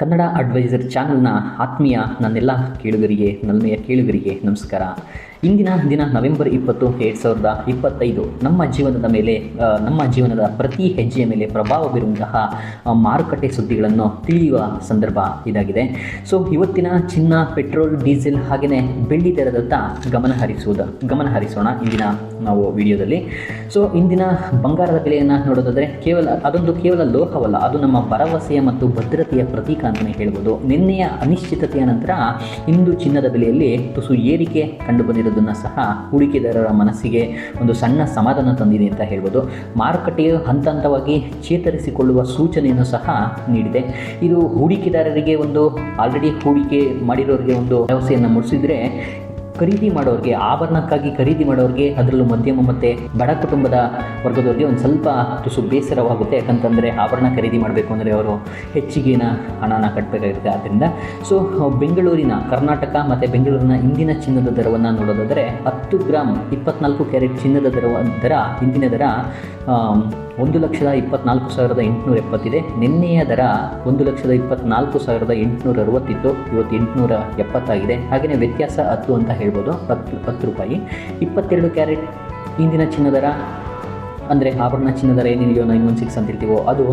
Kannada adviser ಚಾನಲ್ನ ಆತ್ಮೀಯ ನನ್ನೆಲ್ಲ ಕೇಳುಗರಿಗೆ ನನ್ನೆಯ ಕೇಳುಗರಿಗೆ ನಮಸ್ಕಾರ. ಇಂದಿನ ದಿನ ನವೆಂಬರ್ ಇಪ್ಪತ್ತು ಎರಡು ಸಾವಿರದ ಇಪ್ಪತ್ತೈದು, ನಮ್ಮ ಜೀವನದ ಮೇಲೆ ನಮ್ಮ ಜೀವನದ ಪ್ರತಿ ಹೆಜ್ಜೆಯ ಮೇಲೆ ಪ್ರಭಾವ ಬೀರುವಂತಹ ಮಾರುಕಟ್ಟೆ ಸುದ್ದಿಗಳನ್ನು ತಿಳಿಯುವ ಸಂದರ್ಭ ಇದಾಗಿದೆ. ಸೊ ಇವತ್ತಿನ ಚಿನ್ನ, ಪೆಟ್ರೋಲ್, ಡೀಸೆಲ್ ಹಾಗೆಯೇ ಬೆಳ್ಳಿ ದರದತ್ತ ಗಮನ ಹರಿಸುವುದು, ಗಮನ ಹರಿಸೋಣ ಇಂದಿನ ನಾವು ವಿಡಿಯೋದಲ್ಲಿ. ಸೊ ಇಂದಿನ ಬಂಗಾರದ ಬೆಲೆಯನ್ನು ನೋಡೋದಾದರೆ ಕೇವಲ, ಅದೊಂದು ಕೇವಲ ಲೋಹವಲ್ಲ, ಅದು ನಮ್ಮ ಭರವಸೆಯ ಮತ್ತು ಭದ್ರತೆಯ ಪ್ರತೀಕ ಅಂತಲೇ ಹೇಳ್ಬೋದು. ನಿನ್ನೆಯ ಅನಿಶ್ಚಿತತೆಯ ನಂತರ ಇಂದು ಚಿನ್ನದ ಬೆಲೆಯಲ್ಲಿ ತುಸು ಏರಿಕೆ ಕಂಡು ಬಂದಿರೋದನ್ನು ಸಹ ಹೂಡಿಕೆದಾರರ ಮನಸ್ಸಿಗೆ ಒಂದು ಸಣ್ಣ ಸಮಾಧಾನ ತಂದಿದೆ ಅಂತ ಹೇಳ್ಬೋದು. ಮಾರುಕಟ್ಟೆಯು ಹಂತ ಹಂತವಾಗಿ ಚೇತರಿಸಿಕೊಳ್ಳುವ ಸೂಚನೆಯನ್ನು ಸಹ ನೀಡಿದೆ. ಇದು ಹೂಡಿಕೆದಾರರಿಗೆ ಒಂದು ಆಲ್ರೆಡಿ ಹೂಡಿಕೆ ಮಾಡಿರೋರಿಗೆ ಒಂದು ವ್ಯವಸ್ಥೆಯನ್ನು ಮೂಡಿಸಿದ್ರೆ ಖರೀದಿ ಮಾಡೋರಿಗೆ, ಆಭರಣಕ್ಕಾಗಿ ಖರೀದಿ ಮಾಡೋರಿಗೆ ಅದರಲ್ಲೂ ಮಧ್ಯಮ ಮತ್ತು ಬಡ ಕುಟುಂಬದ ವರ್ಗದವರಿಗೆ ಒಂದು ಸ್ವಲ್ಪ ತುಸು ಬೇಸರವಾಗುತ್ತೆ. ಯಾಕಂತಂದರೆ ಆಭರಣ ಖರೀದಿ ಮಾಡಬೇಕು ಅಂದರೆ ಅವರು ಹೆಚ್ಚಿಗೆನ ಹಣನ ಕಟ್ಟಬೇಕಾಗುತ್ತೆ ಆದ್ದರಿಂದ ಸೊ, ಬೆಂಗಳೂರಿನ ಕರ್ನಾಟಕ ಮತ್ತು ಬೆಂಗಳೂರಿನ ಇಂದಿನ ಚಿನ್ನದ ದರವನ್ನು ನೋಡೋದಾದರೆ ಹತ್ತು ಗ್ರಾಮ್ ಇಪ್ಪತ್ನಾಲ್ಕು ಕ್ಯಾರೆಟ್ ಚಿನ್ನದ ದರ ದರ, ಇಂದಿನ ದರ ಒಂದು ಲಕ್ಷದ ಇಪ್ಪತ್ನಾಲ್ಕು ಸಾವಿರದ ಎಂಟುನೂರ ಎಪ್ಪತ್ತಿದೆ. ನಿನ್ನೆಯ ದರ ಒಂದು ಲಕ್ಷದ ಇಪ್ಪತ್ನಾಲ್ಕು ಸಾವಿರದ ಎಂಟುನೂರ ಅರವತ್ತಿತ್ತು. ಇವತ್ತು ಎಂಟುನೂರ ಎಪ್ಪತ್ತಾಗಿದೆ. ಹಾಗೆಯೇ ವ್ಯತ್ಯಾಸ ಹತ್ತು ಅಂತ ಹೇಳ್ಬೋದು. ಹತ್ತು ಹತ್ತು ರೂಪಾಯಿ. ಇಪ್ಪತ್ತೆರಡು ಕ್ಯಾರೆಟ್ ಇಂದಿನ ಚಿನ್ನ ದರ ಅಂದರೆ ಆಭರಣ ಚಿನ್ನದರ ಏನಿದೆಯೋ ನೈನ್ ಒನ್ ಸಿಕ್ಸ್ ಅಂತ ಇರ್ತೀವೋ ಅದು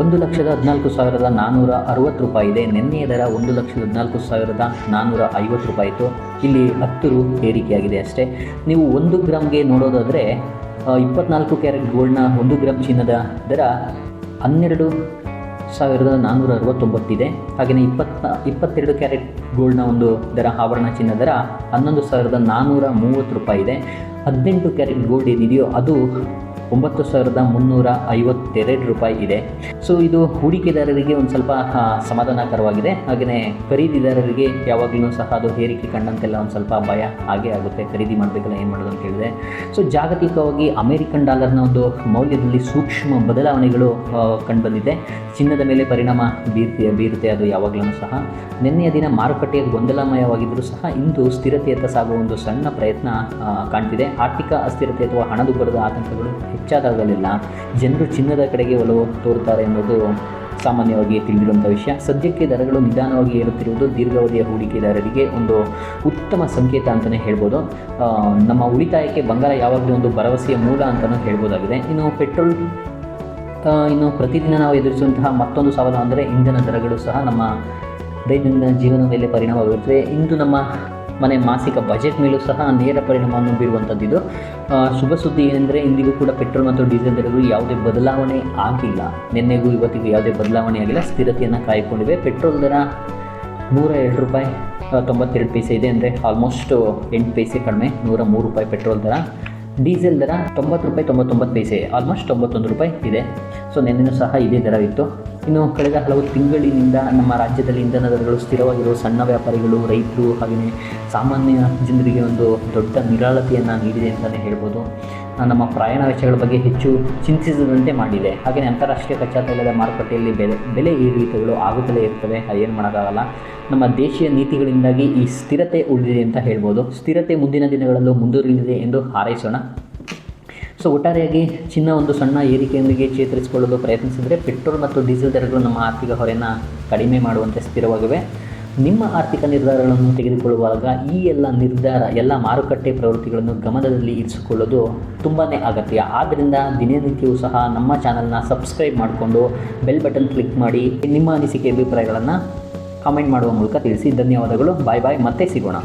ಒಂದು ಲಕ್ಷದ ಹದಿನಾಲ್ಕು ಸಾವಿರದ ನಾನ್ನೂರ ಅರವತ್ತು ರೂಪಾಯಿ ಇದೆ. ನಿನ್ನೆಯ ದರ ಒಂದು ಲಕ್ಷದ ಹದಿನಾಲ್ಕು ಸಾವಿರದ ನಾನ್ನೂರ ಐವತ್ತು ರೂಪಾಯಿ ಇತ್ತು. ಇಲ್ಲಿ ಹತ್ತು ರು ಏರಿಕೆಯಾಗಿದೆ ಅಷ್ಟೇ. ನೀವು ಒಂದು ಗ್ರಾಮ್ಗೆ ನೋಡೋದಾದರೆ ಇಪ್ಪತ್ನಾಲ್ಕು ಕ್ಯಾರೆಟ್ ಗೋಲ್ಡ್ನ ಒಂದು ಗ್ರಾಮ್ ಚಿನ್ನದ ದರ ಹನ್ನೆರಡು ಸಾವಿರದ ನಾನ್ನೂರ ಅರವತ್ತೊಂಬತ್ತಿದೆ ಹಾಗೆಯೇ ಇಪ್ಪತ್ತ, ಇಪ್ಪತ್ತೆರಡು ಕ್ಯಾರೆಟ್ ಗೋಲ್ಡ್ನ ಒಂದು ದರ, ಆಭರಣ ಚಿನ್ನ ದರ ಹನ್ನೊಂದು ಸಾವಿರದ ನಾನ್ನೂರ ಮೂವತ್ತು ರೂಪಾಯಿ ಇದೆ. ಹದಿನೆಂಟು ಕ್ಯಾರೆಟ್ ಗೋಲ್ಡ್ ಏನಿದೆಯೋ ಅದು ಒಂಬತ್ತು ಸಾವಿರದ ಮುನ್ನೂರ ಐವತ್ತೆರಡು ರೂಪಾಯಿ ಇದೆ. ಸೊ ಇದು ಹೂಡಿಕೆದಾರರಿಗೆ ಒಂದು ಸ್ವಲ್ಪ ಸಮಾಧಾನಕರವಾಗಿದೆ. ಹಾಗೆಯೇ ಖರೀದಿದಾರರಿಗೆ ಯಾವಾಗಲೂ ಸಹ ಅದು ಹೇರಿಕೆ ಕಂಡಂತೆಲ್ಲ ಒಂದು ಸ್ವಲ್ಪ ಭಯ ಹಾಗೆ ಆಗುತ್ತೆ. ಖರೀದಿ ಮಾಡಬೇಕಲ್ಲ, ಏನು ಮಾಡೋದು ಅಂತ ಹೇಳಿದೆ ಸೊ ಜಾಗತಿಕವಾಗಿ ಅಮೆರಿಕನ್ ಡಾಲರ್ನ ಒಂದು ಮೌಲ್ಯದಲ್ಲಿ ಸೂಕ್ಷ್ಮ ಬದಲಾವಣೆಗಳು ಕಂಡುಬಂದಿದೆ. ಚಿನ್ನದ ಮೇಲೆ ಪರಿಣಾಮ ಬೀರ್ತಿ, ಬೀರುತ್ತೆ ಅದು ಯಾವಾಗಲೂ ಸಹ. ನಿನ್ನೆಯ ದಿನ ಮಾರುಕಟ್ಟೆಯ ಗೊಂದಲಮಯವಾಗಿದ್ದರೂ ಸಹ ಇಂದು ಸ್ಥಿರತೆಯತ್ತ ಸಾಗುವ ಒಂದು ಸಣ್ಣ ಪ್ರಯತ್ನ ಕಾಣ್ತಿದೆ. ಆರ್ಥಿಕ ಅಸ್ಥಿರತೆ ಅಥವಾ ಹಣದುಬ್ಬರದ ಆತಂಕಗಳು ಹೆಚ್ಚಾದಾಗಲೆಲ್ಲ. ಜನರು ಚಿನ್ನದ ಕಡೆಗೆ ಒಲವು ತೋರುತ್ತಾರೆ ಅನ್ನೋದು ಸಾಮಾನ್ಯವಾಗಿ ತಿಳಿದಿರುವಂಥ ವಿಷಯ. ಸದ್ಯಕ್ಕೆ ದರಗಳು ನಿಧಾನವಾಗಿ ಏರುತ್ತಿರುವುದು ದೀರ್ಘಾವಧಿಯ ಹೂಡಿಕೆದಾರರಿಗೆ ಒಂದು ಉತ್ತಮ ಸಂಕೇತ ಅಂತಲೇ ಹೇಳ್ಬೋದು. ನಮ್ಮ ಉಳಿತಾಯಕ್ಕೆ ಬಂಗಾರ ಯಾವಾಗಲೂ ಒಂದು ಭರವಸೆಯ ಮೂಲ ಅಂತಲೂ ಹೇಳ್ಬೋದಾಗಿದೆ. ಇನ್ನು ಪೆಟ್ರೋಲ್ ಇನ್ನು ಪ್ರತಿದಿನ ನಾವು ಎದುರಿಸುವಂತಹ ಮತ್ತೊಂದು ಸವಾಲು ಅಂದರೆ ಇಂಧನ ದರಗಳು ಸಹ ನಮ್ಮ ದೈನಂದಿನ ಜೀವನ ಮೇಲೆ ಪರಿಣಾಮ ಬೀರುತ್ತವೆ. ಇಂದು ನಮ್ಮ ಮನೆ ಮಾಸಿಕ ಬಜೆಟ್ ಮೇಲೂ ಸಹ ನೇರ ಪರಿಣಾಮವನ್ನು ಬೀರುವಂಥದ್ದಿದು ಶುಭ ಸುದ್ದಿ ಏನೆಂದರೆ ಇಂದಿಗೂ ಕೂಡ ಪೆಟ್ರೋಲ್ ಮತ್ತು ಡೀಸೆಲ್ ದರಗಳು ಯಾವುದೇ ಬದಲಾವಣೆ ಆಗಿಲ್ಲ. ನಿನ್ನೆಗೂ ಇವತ್ತಿಗೂ ಯಾವುದೇ ಬದಲಾವಣೆ ಆಗಿಲ್ಲ. ಸ್ಥಿರತೆಯನ್ನು ಕಾಯ್ಕೊಂಡಿವೆ. ಪೆಟ್ರೋಲ್ ದರ ನೂರ ಎರಡು ರೂಪಾಯಿ ತೊಂಬತ್ತೆರಡು ಪೈಸೆ ಇದೆ ಅಂದರೆ ಆಲ್ಮೋಸ್ಟ್ ಎಂಟು ಪೈಸೆ ಕಡಿಮೆ. ನೂರ ಮೂರು ರೂಪಾಯಿ ಪೆಟ್ರೋಲ್ ದರ. ಡೀಸೆಲ್ ದರ ತೊಂಬತ್ತು ರೂಪಾಯಿ ತೊಂಬತ್ತೊಂಬತ್ತು ಪೈಸೆ ಆಲ್ಮೋಸ್ಟ್ ತೊಂಬತ್ತೊಂದು ರೂಪಾಯಿ ಇದೆ. ಸೊ ನಿನ್ನೆನೂ ಸಹ ಇದೇ ದರ ಇತ್ತು ಇನ್ನು ಕಳೆದ ಹಲವು ತಿಂಗಳಿನಿಂದ ನಮ್ಮ ರಾಜ್ಯದಲ್ಲಿ ಇಂಧನ ದರಗಳು ಸ್ಥಿರವಾಗಿರುವ ಸಣ್ಣ ವ್ಯಾಪಾರಿಗಳು, ರೈತರು, ಹಾಗೆಯೇ ಸಾಮಾನ್ಯ ಜನರಿಗೆ ಒಂದು ದೊಡ್ಡ ನಿರಾಳತೆಯನ್ನು ನೀಡಿದೆ ಅಂತಲೇ ಹೇಳ್ಬೋದು. ನಮ್ಮ ಪ್ರಯಾಣ ವೆಚ್ಚಗಳ ಬಗ್ಗೆ ಹೆಚ್ಚು ಚಿಂತಿಸದಂತೆ ಮಾಡಿದೆ. ಹಾಗೆಯೇ ಅಂತಾರಾಷ್ಟ್ರೀಯ ಕಚ್ಚಾ ತೈಲದ ಮಾರುಕಟ್ಟೆಯಲ್ಲಿ ಬೆಲೆ ಬೆಲೆ ಏರಿಳಿತಗಳು ಆಗುತ್ತಲೇ ಇರ್ತವೆ ಏನು ಮಾಡೋಕ್ಕಾಗಲ್ಲ. ನಮ್ಮ ದೇಶೀಯ ನೀತಿಗಳಿಂದಾಗಿ ಈ ಸ್ಥಿರತೆ ಉಳಿದಿದೆ ಅಂತ ಹೇಳ್ಬೋದು. ಸ್ಥಿರತೆ ಮುಂದಿನ ದಿನಗಳಲ್ಲೂ ಮುಂದುವರಿದಿದೆ ಎಂದು ಹಾರೈಸೋಣ. ಸೊ, ಒಟ್ಟಾರೆಯಾಗಿ ಚಿನ್ನ ಒಂದು ಸಣ್ಣ ಏರಿಕೆಯೊಂದಿಗೆ ಚೇತರಿಸಿಕೊಳ್ಳಲು ಪ್ರಯತ್ನಿಸಿದರೆ ಪೆಟ್ರೋಲ್ ಮತ್ತು ಡೀಸೆಲ್ ದರಗಳು ನಮ್ಮ ಆರ್ಥಿಕ ಹೊರೆಯನ್ನು ಕಡಿಮೆ ಮಾಡುವಂತೆ ಸ್ಥಿರವಾಗಿವೆ. ನಿಮ್ಮ ಆರ್ಥಿಕ ನಿರ್ಧಾರಗಳನ್ನು ತೆಗೆದುಕೊಳ್ಳುವಾಗ ಈ ಎಲ್ಲ ನಿರ್ಧಾರ, ಎಲ್ಲ ಮಾರುಕಟ್ಟೆ ಪ್ರವೃತ್ತಿಗಳನ್ನು ಗಮನದಲ್ಲಿ ಇರಿಸಿಕೊಳ್ಳೋದು ತುಂಬಾ ಅಗತ್ಯ. ಆದ್ದರಿಂದ ದಿನನಿತ್ಯವೂ ಸಹ ನಮ್ಮ ಚಾನಲ್ನ ಸಬ್ಸ್ಕ್ರೈಬ್ ಮಾಡಿಕೊಂಡು ಬೆಲ್ ಬಟನ್ ಕ್ಲಿಕ್ ಮಾಡಿ ನಿಮ್ಮ ಅನಿಸಿಕೆ ಅಭಿಪ್ರಾಯಗಳನ್ನು ಕಾಮೆಂಟ್ ಮಾಡುವ ಮೂಲಕ ತಿಳಿಸಿ. ಧನ್ಯವಾದಗಳು. ಬಾಯ್ ಬಾಯ್. ಮತ್ತೆ ಸಿಗೋಣ.